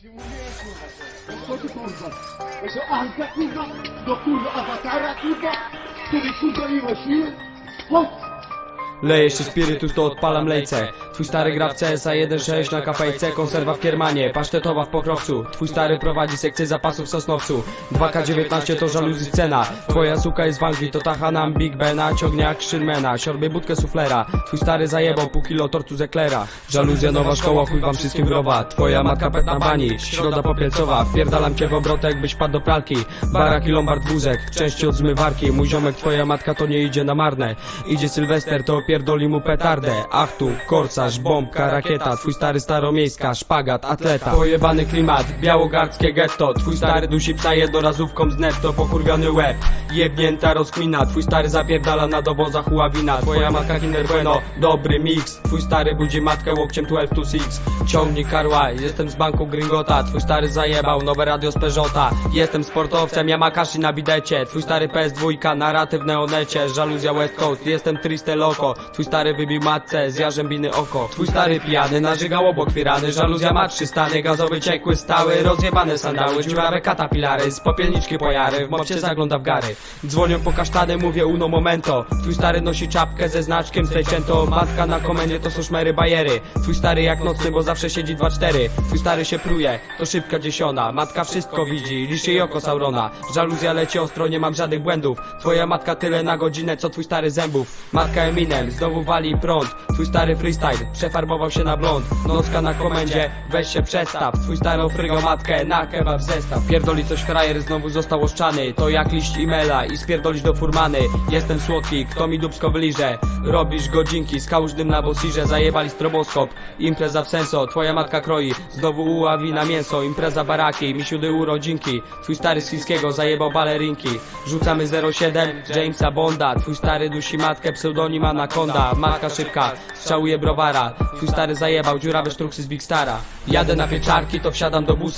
Co ty kurwa? Jeszcze Anka kurwa? Do kurwa awatara kurwa? Który kurwa miłościły? Chodź! Leję się spirytus, to odpalam lejce. Twój stary gra w CSA 1.6 na kafejce Konserwa w Kiermanie, pasztetowa w Pokrowcu Twój stary prowadzi sekcję zapasów w Sosnowcu. 2K19 to żaluzji cena Twoja suka jest w Anglii, to tacha nam Big Bena Ciągniak Szyrmena, siorbie budkę suflera. Twój stary zajebał pół kilo tortu z eklera Żaluzja nowa szkoła, chuj wam wszystkim growa Twoja matka pet na bani, środa popielcowa. Wpierdalam cię w obrotek, byś padł do pralki. Barak i lombard wózek, części od zmywarki. Mój ziomek, twoja matka to nie idzie na marne. Idzie Sylwester, to pierdoli mu petardę. Achtung, korsarz, bombka, rakieta Twój stary staromiejska, szpagat, atleta. Pojebany klimat, białogardzkie getto Twój stary dusi psa jednorazówką z netto Pokurwiony łeb, jebnięta rozkmina Twój stary zapierdala na dowozach uławina Twoja matka Kinder Bueno, dobry miks Twój stary budzi matkę łokciem 12 to 6 Ciągnij karła, jestem z banku Gringota. Twój stary zajebał, nowe radio z Peugeota. Jestem sportowcem, ja makashi na bidecie. Twój stary PS2, naraty w neonecie. Żaluzja West Coast, jestem triste loco Twój stary wybił matce, z jarzębiny oko. Twój stary pijany, narzygał obok firany Żaluzja ma trzy stany, gazowy ciekły stały Rozjebane sandały, dziurawe katapilary Z popielniczki pojary, w mopcie zagląda w gary. Dzwonią po kasztany, mówię uno momento. Twój stary nosi czapkę ze znaczkiem Stejczęto, matka na komendzie to są szmery bajery. Twój stary jak nocny, bo zawsze siedzi 2-4 Twój stary się pruje, to szybka dziesiona. Matka wszystko widzi, liczy jej oko Saurona. Żaluzja leci ostro, nie mam żadnych błędów. Twoja matka tyle na godzinę, co twój stary zębów. Matka Eminem, znowu wali prąd. Twój stary freestyle, przefarbował się na blond. Nocka na komendzie, weź się przestaw Twój stary ofrygo matkę, na kebab zestaw. Pierdoli coś frajer, znowu został oszczany. To jak liść e-maila i spierdolić do furmany. Jestem słodki, kto mi dubsko wyliże? Robisz godzinki z kałużnym na bosirze. Zajebali stroboskop, impreza w senso. Twoja matka kroi, znowu uławi na mięso. Impreza baraki, misiudy urodzinki. Twój stary z chińskiego zajebał balerinki. Rzucamy 07, Jamesa Bonda. Twój stary dusi matkę, pseudonim Anaconda Matka szybka, strzałuje browara. Twój stary zajebał dziurawe sztruksy z Big Stara Jadę na pieczarki, to wsiadam do busa